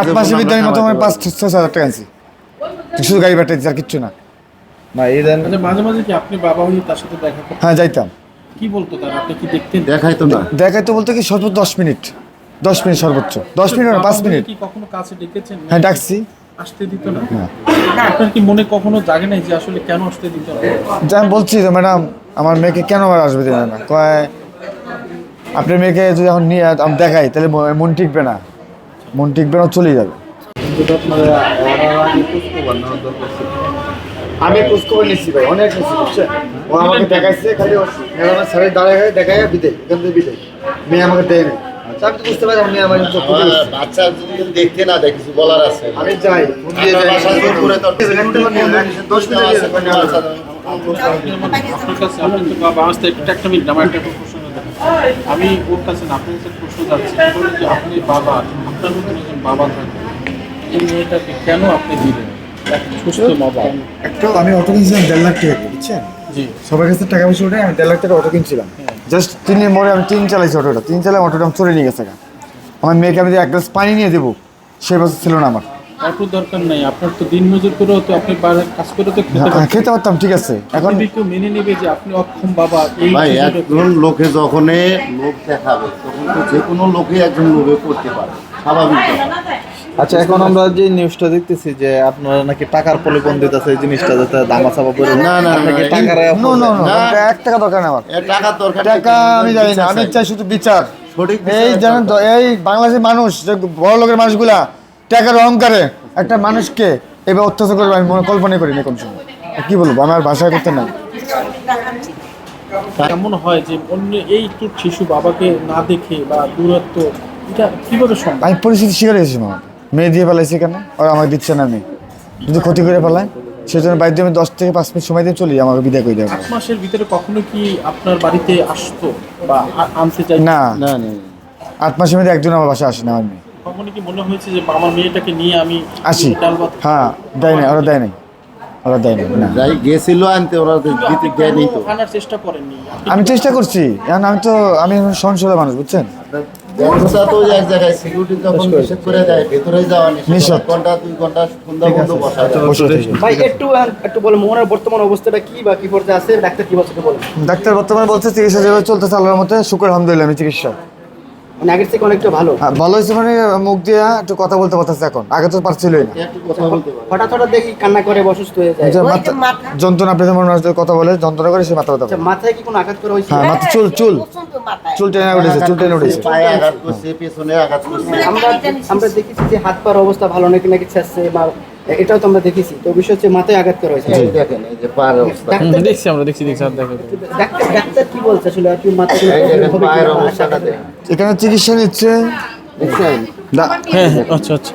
আট মাসের ভিতরে আমি মতো পাঁচ ছয় হাজার টাকা আনছি শুধু গাড়ি পাঠাইছি আর কিচ্ছু না। না এই দেন। আচ্ছা মাঝে মাঝে কি আপনি বাবা হয়ে তার সাথে দেখা করতেন হ্যাঁ যাইতাম। কি বলতো তার? আপনি কি দেখতেন? দেখাই তো না। দেখাই তো বলতে কি সর্বোচ্চ দশ মিনিট। দশ মিনিট সর্বোচ্চ। দশ মিনিট না পাঁচ মিনিট। কি কখনো কাছে ডেকেছেন? হ্যাঁ ডাকছি। আসতে দিত না? আপনার কি মনে কখনো জাগে নাই যে আসলে কেন আসতে দিত না? যে আমি বলছি যে ম্যাডাম আমার মেয়েকে কেন আবার আসবে দিবে না? কয় আপনার মেয়েকে যদি এখন নিয়ে আমি দেখাই তাহলে মন টিকবে না। মন টিকবে না চলে যাবে। আমি খোঁজ খবর নিচ্ছি ভাই অনেক নিচ্ছি বুঝছেন? ও আমাকে দেখাইছে খালি ম্যাডামের স্যারে দাঁড়ায় দেখায় বিদায় এখান থেকে বিদায় মেয়ে আমাকে দেয় না আচ্ছা আমি তো বুঝতে পারি মেয়ে আমার চোখ বাচ্চা যদি দেখতে না দেয় কিছু বলার আছে আমি যাই ফোন দিয়ে যাই। দশ মিনিট আমি ওর কাছে না আপনার কাছে প্রশ্ন যাচ্ছি আপনি বাবা? আপনার মতন একজন বাবা থাকেন এই মেয়েটাকে কেন আপনি দিলেন বাবা একটা আমি অটো কিনছিলাম দেড় লাখ টাকা বুঝছেন? জি। সবার কাছে টাকা পয়সা উঠে আমি দেড় লাখ টাকা অটো কিনছিলাম। জাস্ট তিনের মোড়ে আমি তিন চালাইছি অটোটা তিন চালাই অটোটা আমি চলে নিয়ে গেছে। আমার মেয়েকে আমি যে এক গ্লাস পানি নিয়ে দেবো সেই বছর ছিল না আমার। অত দরকার নাই আপনার তো দিন মজুর করেও তো আপনি কাজ করে তো খেতে পারতাম ঠিক আছে। এখন কেউ মেনে নেবে যে আপনি অক্ষম বাবা এই ভাই একজন লোকে যখন লোক দেখাবে তখন তো যে কোনো লোকে একজন লোকে করতে পারে স্বাভাবিক আচ্ছা এখন আমরা যে নিউজটা দেখতেছি যে আপনারা নাকি টাকার প্রলোভন দিতেছে এই জিনিসটা যাতে দামা চাপা করে না, না, না, না, টাকার নো নো নো না। এক টাকা দরকার নেই আমার। এ টাকার দরকার টাকা আমি জানি না আমি চাই। শুধু বিচার। এই জানেন তো এই বাংলাদেশের মানুষ যে বড় লোকের মানুষগুলা টাকার অহংকারে একটা মানুষকে এবার অত্যাচার করবে আমি মনে কল্পনা করি না কোন সময় কি বলব আমার ভাষায় করতে নাই। এমন হয় যে অন্য এই শিশু বাবাকে না দেখে বা দূরত্ব আমি পরিস্থিতি শিকার হয়েছি মামা মেয়ে দিয়ে ফেলাইছি কেন? ওরা আমাকে দিচ্ছে না আমি যদি ক্ষতি করে ফেলায় সেই জন্য বাড়িতে আমি দশ থেকে পাঁচ মিনিট সময় দিয়ে চলি আমাকে বিদায় করে দেবো। মাসের ভিতরে কখনো কি আপনার বাড়িতে আসতো বা আনতে চাই না। না না আট মাসের মধ্যে একজন আমার বাসায় আসে না আমার মেয়ে। কখনো কি মনে হয়েছে যে আমার মেয়েটাকে নিয়ে আমি আসি। হ্যাঁ দেয় নাই ওরা দেয় নাই। ওরা দেয় নাই না। যাই গেছিল আনতে ওরা দিতে দেয় নেই তো। আনার চেষ্টা করেননি? আমি চেষ্টা করছি। এখন আমি তো আমি এখন সহনশীল মানুষ বুঝছেন? ব্যবসা তো এক জায়গায় সিকিউরিটি যখন নিষেধ করে দেয় ভেতরে যাওয়া নিষেধ নিষেধ। ঘণ্টা দুই ঘণ্টা সন্ধ্যা বন্ধ বসা যায়। বসে থেকে। ভাই একটু একটু বলে মোহনের বর্তমান অবস্থাটা কি বা কি পর্যায়ে আছে? ডাক্তার কি বলছে বলেন। ডাক্তার বর্তমানে বলছে চিকিৎসা যেভাবে চলতেছে আল্লাহর মতে শুক্র আলহামদুলিল্লাহ আমি চিকিৎসা মানে আগের থেকে অনেকটা ভালো। হ্যাঁ, ভালো হয়েছে মানে মুখ দিয়ে একটু কথা বলতে পারতেছে এখন। আগে তো পারছিলই না। হঠাৎ হঠাৎ দেখি কান্না করে অসুস্থ হয়ে যায়। যন্ত্রণা কথা বলে যন্ত্রণা করে সে মাথা ব্যথা আচ্ছা মাথায় কি কোনো আঘাত করা হয়েছে? হ্যাঁ মাথা চুল চুল। চুল টেনে উঠেছে চুল টেনে উঠেছে। পায়ে আঘাত করছে পেছনে আঘাত করছে। আমরা আমরা দেখেছি যে হাত পার অবস্থা ভালো নাকি নাকি ছাড়ছে বা এটাও তো আমরা দেখেছি। তো বিষয় হচ্ছে মাথায় আঘাত করা হয়েছে। এই দেখেন এই যে পায়ের অবস্থা। দেখছি আমরা দেখছি দেখছি আর দেখো ডাক্তার ডাক্তার কি বলছে আসলে? কি মাথায় কোনো এই দেখেন পায়ের অবস্থাটা দেখেন এখানে চিকিৎসা নিচ্ছে? হ্যাঁ হ্যাঁ আচ্ছা আচ্ছা।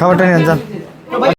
খাবারটা নিয়ে যান।